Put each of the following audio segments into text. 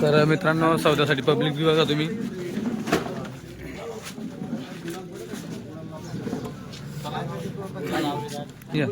तर मित्रांनो सौद्यासाठी public view बघा तुम्ही या.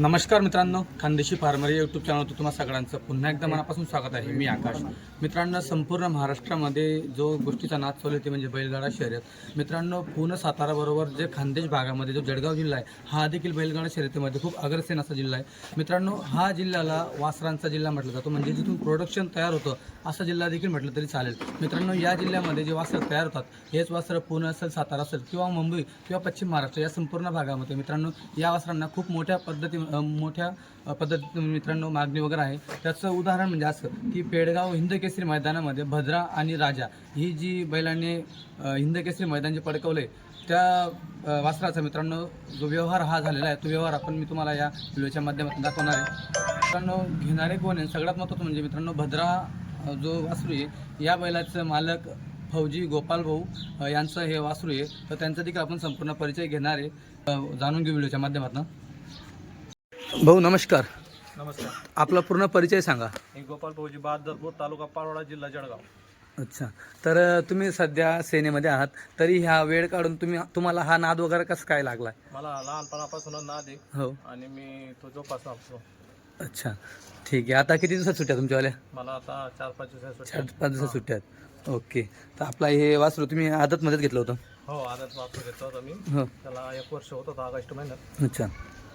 नमस्कार मित्रांनो खानदेशी फार्मर यूट्यूब चॅनलवर तुम्हा सगळ्यांचं पुन्हा एकदा मनापासून स्वागत आहे. मी आकाश. मित्रांनो संपूर्ण महाराष्ट्रामध्ये जो गोष्टीचा नाच चालू ते म्हणजे बैलगाडा शर्यत. मित्रांनो पूर्ण साताराबरोबर जे खानदेश भागामध्ये जो जळगाव जिल्हा आहे हा देखील बैलगाडा शर्यतीमध्ये खूप अग्रसेन असा जिल्हा आहे. मित्रांनो हा जिल्ह्याला वासरांचा जिल्हा म्हटला जातो. म्हणजे जिथून प्रोडक्शन तयार होतं असा जिल्हा देखील म्हटलं तरी चालेल. मित्रांनो या जिल्ह्यामध्ये जे वासरं तयार होतात हेच वासरं पुणे असेल सातारा असेल किंवा मुंबई किंवा पश्चिम महाराष्ट्र या संपूर्ण भागामध्ये. मित्रांनो या वासरांना खूप मोठ्या पद्धतीमध्ये मोठ्या पद्धत मित्रांनो मागणी वगैरे आहे. त्याचं उदाहरण म्हणजे असं की पेडगाव हिंदकेसरी मैदानामध्ये भद्रा आणि राजा ही जी बैलांनी हिंदकेसरी मैदान जे पडकवले त्या वासराचा मित्रांनो जो व्यवहार हा झालेला आहे तो व्यवहार आपण मी तुम्हाला या व्हिडिओच्या माध्यमातून दाखवणार आहे. मित्रांनो घेणारे कोण आहे? सगळ्यात महत्त्वाचं म्हणजे मित्रांनो भद्रा जो वासरू आहे या बैलाचं मालक फौजी गोपाल भाऊ यांचं हे वासरू आहे. तर त्यांचा देखील आपण संपूर्ण परिचय घेणार आहे. जाणून घेऊ व्हिडिओच्या माध्यमातून. भाऊ नमस्कार. नमस्कार. आपला पूर्ण परिचय सांगा. मी गोपाल भाऊजी बहादरपूर तालुका पारोडा जिल्हा जळगाव. अच्छा. तर तुम्ही सध्या सेनेमध्ये आहात. तरी ह्या वेळ काढून तुम्ही तुम्हाला हा नाद वगैरे कसं काय लागला मला लहानपणापासून नाद आहे. हो. आणि मी तो जोपासला असतो. अच्छा. ठीक आहे. आता किती दिवसात सुट्ट्या तुमच्यावाल्या? मला आता चार पाच दिवसात चार पाच दिवसात सुट्ट्या आहेत. ओके. तर आपला हे वासरू तुम्ही आदतमध्येच घेतलं होतं. हो आदत वापरू घेतला होता मी. हो. त्याला एक वर्ष होत होता ऑगस्ट महिन्यात. अच्छा.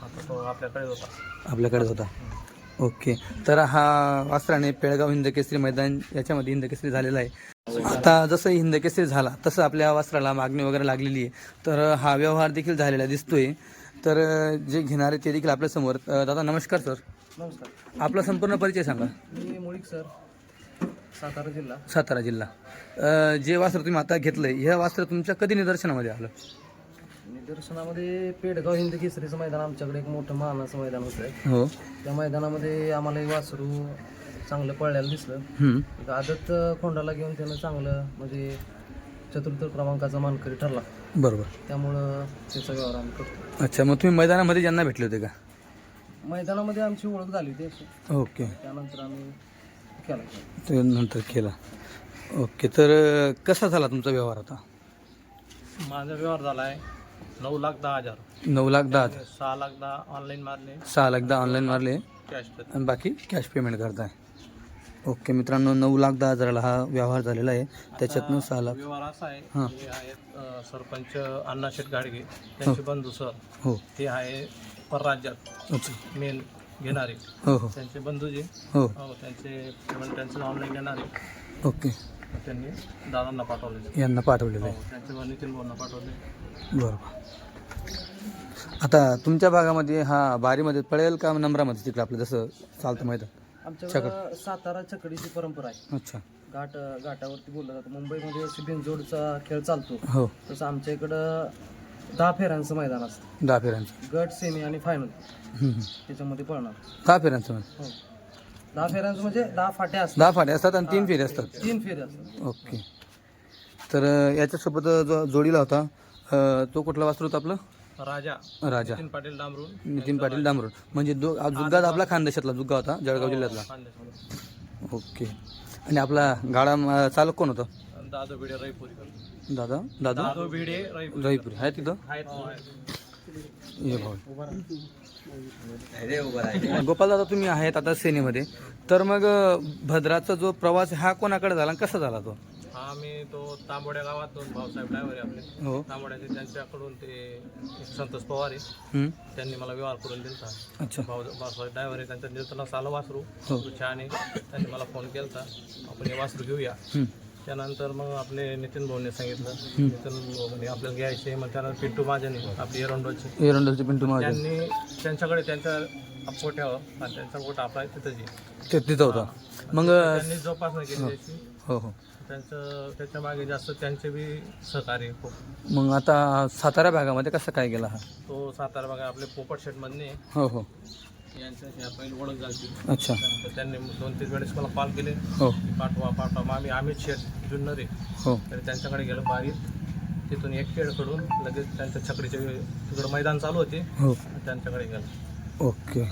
आता तो आपल्याकडे होता. आपल्याकडे होता. ओके. तर हा वासराने पेळगाव हिंदकेसरी मैदान याच्यामध्ये हिंदकेसरी झालेला आहे. आता जसं हिंदकेसरी झाला तसं आपल्या वासराला मागणी वगैरे लागलेली आहे. तर हा व्यवहार देखील झालेला दिसतोय. तर जे घेणारे ते देखील आपल्यासमोर अ, दादा नमस्कार सर. नमस्कार. आपला संपूर्ण परिचय सांगा. मी मुळीक सर. सातारा जिल्हा. सातारा जिल्हा. अ, जे वास्त्र तुम्ही आता घेतलंय हे वास्त्र तुमच्या कधी निदर्शनामध्ये आलं? निदर्शनामध्ये पेडगाव हिंद केसरीचं मैदान आमच्याकडे एक मोठं मानाचं मैदान होतं हो. त्या मैदानामध्ये आम्हाला एक वासरू चांगलं पळल्याला दिसलं. आदत खोंडाला घेऊन त्यानं चांगलं म्हणजे चतुर्थ क्रमांकाचा मानकरी ठरला. बरोबर. त्यामुळं त्याचा व्यवहार आम्ही करतो अच्छा मग तुम्ही मैदानामध्ये ज्यांना भेटले होते का? मैदानामध्ये आमची ओळख झाली होती अशी. ओके. त्यानंतर आम्ही केला. ते नंतर केला. ओके तर अ, कसा झाला तुमचा व्यवहार आता? माझा व्यवहार झाला आहे नऊ लाख दहा हजार. नऊ लाख दहा हजार. सहा लाख दहा ऑनलाईन मारले. सहा लाख दहा ऑनलाईन मारले. कॅश आणि बाकी कॅश पेमेंट करताय. ओके मित्रांनो नऊ लाख दहा हजाराला हा व्यवहार झालेला आहे. त्याच्यातनं सहा लाख. व्यवहार असा आहे हां. हे आहेत अं, सरपंच अण्णाशेठ गाडगे त्यांचे बंधू सर. हो. ते आहे परराज्यात ओके मेन घेणारे. हो हो. त्यांचे बंधू जे. हो. हो त्यांचे पेमेंट त्यांचं ऑनलाईन घेणारे. ओके त्यांनी दादांना पाठवले यांना पाठवलेलं. हो आहे त्यांचे नितीन भाऊंना पाठवले. बरोबर. आता तुमच्या भागामध्ये हा बारीमध्ये पळेल का नंबरामध्ये तिकडे आपलं जसं चालतं मैदान? आमच्याकडं सातारा चकडीची परंपरा आहे. अच्छा. घाट घाटावरती बोललं जातं. मुंबईमध्ये बिनजोडचा खेळ चालतो. हो. तसं आमच्या इकडं दहा फेऱ्यांचं मैदान असतं. दहा फेऱ्यांचं. गट सेमी आणि फायनल. त्याच्यामध्ये पळणार. दहा फेऱ्यांचं म्हणजे. हो. दहा फेऱ्यांचं म्हणजे दहा फाट्या असतात. दहा फाटे असतात आणि तीन फेरे असतात. तीन फेऱ्या असतात. ओके. तर अ, याच्यासोबत जो जोडीला होता अ, तो कुठला वासरू होता आपलं? राजा. राजा. नितीन पाटील डांबरून नितीन पाटील डांबरून म्हणजे दो जुग्गा आपला खानदेशातला जुग्गा होता जळगाव जिल्ह्यातला. खानदेशामध्ये. ओके. आणि आपला गाडा म- चालक कोण होता? दादो भिडे रईपुरीकर दादा? दादा? दादो भिडे रईपुरी जयपुरी आहे तिथं? आहेत. हो, गोपाल दादा तुम्ही आहेत आता सेनेमध्ये. तर मग भद्राचा जो प्रवास हा कोणाकडे झाला आणि कसा झाला तो? हा मी तो तांबोड्या गावातून भाऊसाहेब ड्रायव्हर आहे आपले. हो. तांबोड्याचे त्यांच्याकडून ते संतोष पवार आहे. त्यांनी मला व्यवहार करून दिलता. अच्छा. भाऊ भाऊसाहेब ड्रायव्हर आहे त्यांच्या निरतनास आलं वासरू. हो. छान आहे. त्यांनी मला फोन केला आपण हे वासरू घेऊया. त्यानंतर मग आपले नितीन भाऊने सांगितलं. नितीन भाऊ म्हणे आपल्याला घ्यायचे मग त्यानंतर पिंटू माझ्याने आपली एरंडोची. एरंडलचे पिंटू महाजन. त्यांनी त्यांच्याकडे त्यांच्या गोठ्यावर आणि त्यांचा गोठा आपला तिथंच आहे. ते तिथं होता. मग त्यांनी जोपासना केली त्याची. हो हो. त्यांचं त्याच्यामागे जास्त त्यांचे बी सहकार्य खूप. मग आता सातारा भागामध्ये कसा काय गेला हा? तो सातारा बघा आपले पोपट शेटमधने हो हो. यांच्या ह्या पहिली ओळख झाली अच्छा. तर त्यांनी दोन तीन वेळेस मला कॉल केले. हो. पाठवा पाठवा. मग आम्ही अमित शेठ जुन्नर हो. तर त्यांच्याकडे गेलो बारीक तिथून एक खेळ करून लगेच त्यांच्या छकडीचे तिकडं मैदान चालू होते. हो. त्यांच्याकडे गेला. ओके.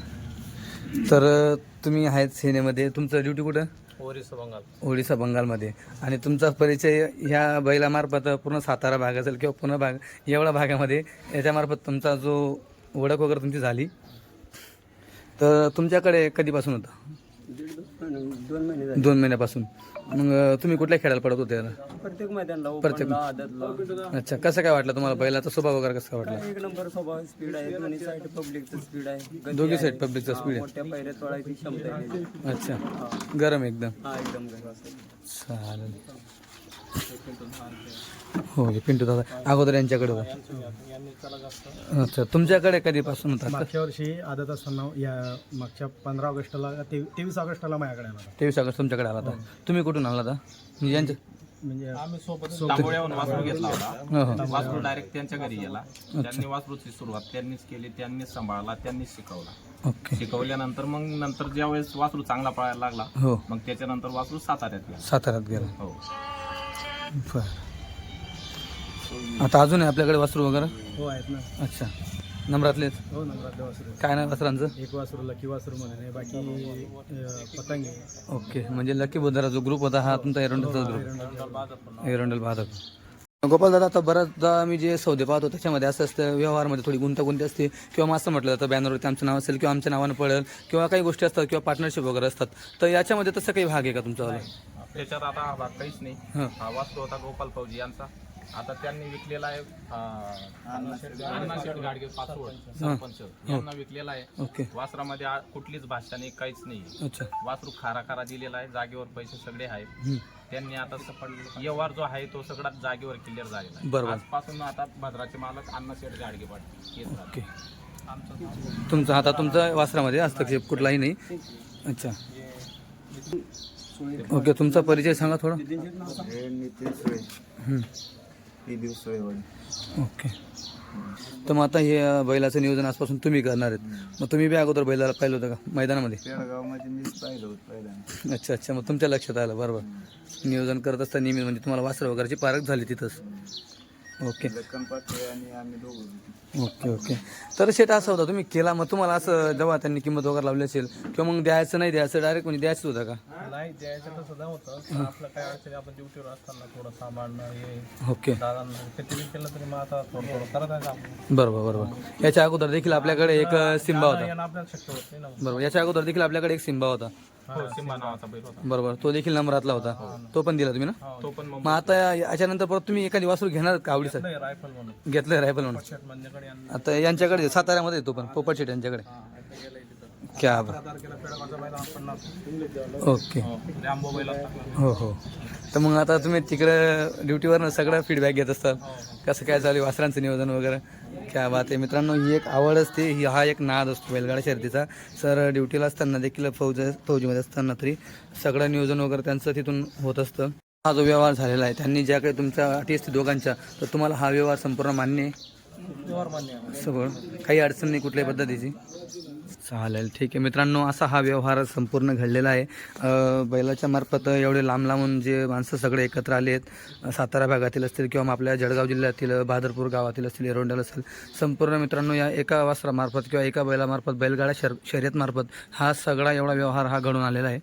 तर तुम्ही आहेत सेनेमध्ये. तुमचं ड्युटी कुठं? ओरिसा बंगाल. ओडिसा बंगालमध्ये. आणि तुमचा परिचय ह्या बैलामार्फत पूर्ण सातारा भाग असेल किंवा पुणे भाग एवढा भागामध्ये याच्यामार्फत तुमचा जो ओळख वगैरे तुमची झाली तर तुमच्याकडे कधीपासून होता? दोन महिने झाले दोन महिन्यापासून. मग तुम्ही कुठल्या खेळायला पडत होते याला? प्रत्येक मैदानला प्रत्येक- ओपनला आदतला. अच्छा कसं काय वाटलं तुम्हाला बैलाचा स्वभाव वगैरे कसं काय वाटलं एक नंबर स्वभाव स्पीड आहे. दोन्ही साईड पब्लिकचं स्पीड आहे. गती दोघी आहे. साईड पब्लिकचा स्पीड आहे. मोठ्या पायऱ्यात वळायची क्षमता आहे. त्याची. अच्छा. गरम एकदम. हा एकदम गरम. चालेल. हो हे पिंटू दादा. अगोदर यांच्याकडे होता अच्छा तुमच्याकडे कधीपासून होता? मागच्या वर्षी आदत असताना या मागच्या पंधरा ऑगस्टला ते तेवीस ऑगस्टला माझ्याकडे आला होता. तेवीस ऑगस्ट तुमच्याकडे आला होता. तुम्ही कुठून आला होता? म्हणजे यांच्या म्हणजे आम्ही सोबत तांबोळ्याहून वासरू घेतला होता. हो हो. वासरू डायरेक्ट त्यांच्या घरी गेला. त्यांनी वासरूची सुरुवात त्यांनीच केली त्यांनीच सांभाळला त्यांनीच शिकवला. ओके. शिकवल्यानंतर मग नंतर ज्या वेळेस वासरू चांगला पळायला लागला हो. मग त्याच्यानंतर वासरू साताऱ्यात गेला. साताऱ्यात गेला. हो. बरं. आता अजून आहे आपल्याकडे वासरू वगैरे? हो आहेत ना. अच्छा. नंबरातलेच हो नंबरातले वासरू. काय नाही वासरांचं? एक वासरू लकी वासरू म्हणून आहे बाकी अं, पतंग. आहे ओके. म्हणजे लकी बुद्धारा जो ग्रुप होता हा तुमचा एरंडलचा ग्रुप एरंडल भादक गोपाल दादा आता बऱ्याचदा मी जे सौदे पाहतो त्याच्यामध्ये असं असतं व्यवहारमध्ये थोडी गुंतागुंती असते किंवा मग असं म्हटलं जातं बॅनरवरती आमचं नाव असेल किंवा आमच्या नावानं पडेल किंवा काही गोष्टी असतात किंवा पार्टनरशिप वगैरे असतात. तर याच्यामध्ये तसं काही भाग आहे का तुमचा त्याच्यात आता हा भाग काहीच नाही. हां. हा वासरू होता गोपाल फौजी यांचा. आता त्यांनी विकलेला आहे अण्णा शेठ गाडगे. पाचवड सरपंच. यांना विकलेला आहे. ओके. वासरामध्ये आ- कुठलीच भाषा नाही काहीच नाही. अच्छा. वासरू खारा खारा दिलेला आहे जागेवर पैसे सगळे आहेत. त्यांनी आता सफळ व्यवहार जो आहे तो सगळा जागेवर क्लिअर झालेला आहे. बरोबर. आजपासून आता भद्राचे मालक अण्णाशेठ गाडगे पाटील हेच झाले. ओके. तुमचं आता तुमचा वासरामध्ये हस्तक्षेप कुठलाही नाही. अच्छा. ओके तुमचा परिचय सांगा थोडा. ओके. तर मग आता हे बैलाचं नियोजन आजपासून तुम्ही करणार आहेत. मग तुम्ही बी अगोदर बैलाला पाहिलं होतं का? मैदानामध्ये? अच्छा अच्छा. मग तुमच्या लक्षात आलं. बरोबर. नियोजन करत असताना नेहमी म्हणजे तुम्हाला वासर वगैरेची पारख झाली तिथंच. ओके. लक्कन पाटील आणि आम्ही दोघं. Okay okay. तर शेट असं होता तुम्ही केला मग तुम्हाला असं जेव्हा त्यांनी किंमत वगैरे लावली असेल किंवा मग द्यायचं नाही द्यायचं डायरेक्ट म्हणजे द्यायचं होतं का? नाही द्यायचं सुद्धा होतं पण आपलं काय अडचणी आपण ड्युटीवर असताना थोडं सांभाळणं हे ओके. दादांना किती केलं तरी मग आता थोडं थोडं करत आहे काम. बरोबर बरोबर. याच्या अगोदर देखील आपल्याकडे एक अ, सिम्बा होता. येणं आपल्याला शक्य होत नाही ना. बरोबर. याच्या अगोदर देखील आपल्याकडे एक सिम्बा होता. हो सिंबा नावाचा बैल होता. बरोबर तो देखील नंबरातला होता. तो पण दिला तुम्ही ना? तो पण मग मग आता याच्यानंतर परत तुम्ही एखादी वासरू घेणार का आवडीचं? नाही रायफल म्हणून. घेतलंय रायफल म्हणून. शेट आता यांच्याकडे साताऱ्यामध्ये आहे तो पण पोपट शेट यांच्याकडे क्या ओके। हो हो। तर मग आता तुम्ही तिकडे ड्युटीवरनं सगळं फीडबॅक घेत असतात. कसं काय चालू वासरांचं नियोजन वगैरे? क्या बात आहे. मित्रांनो ही एक आवड असते. ही हा एक नाद असतो बैलगाडा शर्यतीचा. सर ड्युटीला असताना देखील फौज फौजीमध्ये असताना तरी सगळं नियोजन वगैरे त्यांचं तिथून होत असतं. हा जो व्यवहार झालेला आहे त्यांनी ज्या काही तुमच्या अटी असते दोघांच्या तर तुम्हाला हा व्यवहार संपूर्ण मान्य आहे. सगळं? काही अडचण नाही कुठल्याही पद्धतीची? चालेल. ठीक आहे. मित्रांनो असा हा व्यवहार संपूर्ण घडलेला आहे. बैलाच्या मार्फत एवढे लांब लांबून जे माणसं सगळे एकत्र आले आहेत सातारा भागातील असतील किंवा मग आपल्या जळगाव जिल्ह्यातील बहादरपूर गावातील असतील एरोंडल असेल संपूर्ण मित्रांनो या एका वासरामार्फत किंवा एका बैलामार्फत बैलगाडा शर शर्यतमार्फत हा सगळा एवढा व्यवहार हा घडून आलेला आहे.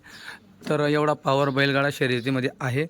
तर एवढा पॉवर बैलगाडा शर्यतीमध्ये आहे.